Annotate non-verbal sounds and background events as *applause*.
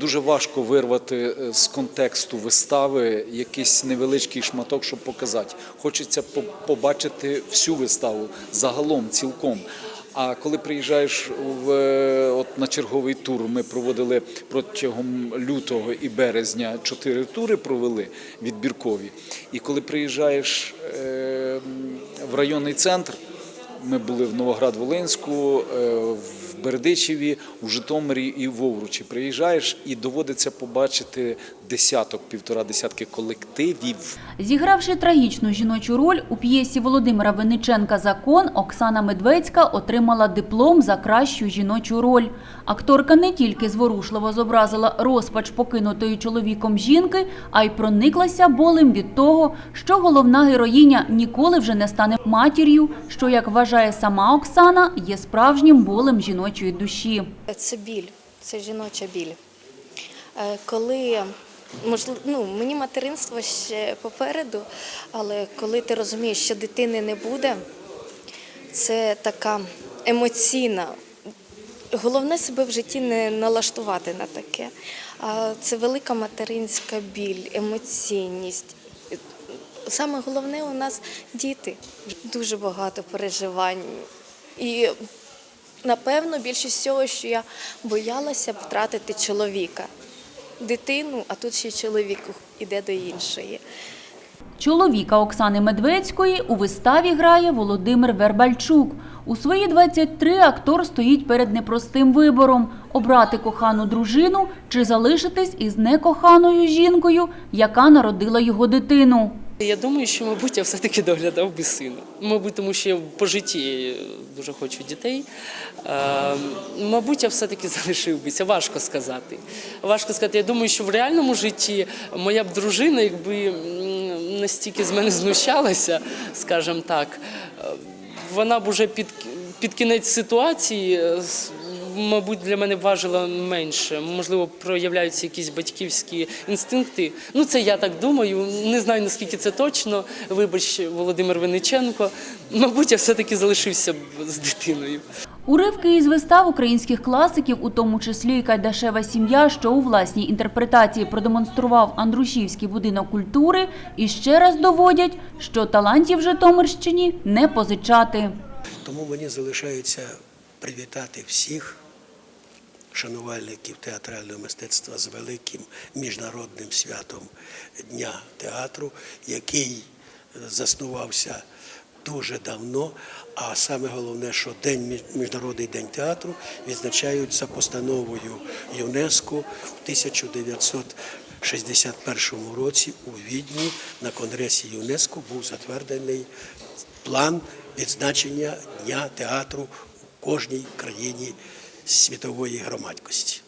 дуже важко вирвати е, з контексту вистави якийсь невеличкий шматок, щоб показати. Хочеться по- побачити всю виставу загалом, цілком. А коли приїжджаєш в, е, от на черговий тур, ми проводили протягом лютого і березня чотири тури провели відбіркові. І коли приїжджаєш е, в районний центр, ми були в Новоград-Волинську, е, в Бердичеві, у Житомирі і в Овручі. Приїжджаєш і доводиться побачити десяток, півтора десятки колективів. Зігравши трагічну жіночу роль у п'єсі Володимира Винниченка Закон, Оксана Медведська отримала диплом за кращу жіночу роль. Акторка не тільки зворушливо зобразила розпач покинутої чоловіком жінки, а й прониклася болем від того, що головна героїня ніколи вже не стане матір'ю, що, як вважає сама Оксана, є справжнім болем жіночої душі. Це біль, це жіноча біль. Е, Коли можливо, ну, мені материнство ще попереду, але коли ти розумієш, що дитини не буде, це така емоційна. Головне себе в житті не налаштувати на таке. Це велика материнська біль, емоційність. Саме головне у нас діти. Дуже багато переживань. І напевно більшість всього, що я боялася втратити чоловіка, дитину, а тут ще чоловік іде до іншої. Чоловіка Оксани Медведської у виставі грає Володимир Вербальчук. У свої 23 актор стоїть перед непростим вибором – обрати кохану дружину чи залишитись із некоханою жінкою, яка народила його дитину. Я думаю, що, мабуть, я все-таки доглядав би сина. Мабуть, тому що я по житті дуже хочу дітей. Е, Мабуть, я все-таки *laughs* залишив бися. Важко сказати. Важко сказати. Я думаю, що в реальному житті моя б дружина, якби настільки з мене знущалася, скажімо так, е, вона б уже під, під кінець ситуації. Мабуть, для мене важила менше. Можливо, проявляються якісь батьківські інстинкти. Ну, це я так думаю. Не знаю наскільки це точно. Вибач, Володимир Винниченко. Мабуть, я все-таки залишився б з дитиною. Уривки із вистав українських класиків, у тому числі й «Кайдашева сім'я», що у власній інтерпретації продемонстрував Андрушівський будинок культури, і ще раз доводять, що талантів Житомирщині не позичати. Тому мені залишається привітати всіх шанувальників театрального мистецтва з великим міжнародним святом Дня театру, який е, заснувався дуже давно. А саме головне, що День Міжнародний день театру відзначають за постановою ЮНЕСКО в 1961 році у Відні на конгресі ЮНЕСКО був затверджений план відзначення Дня театру у кожній країні світової громадськості.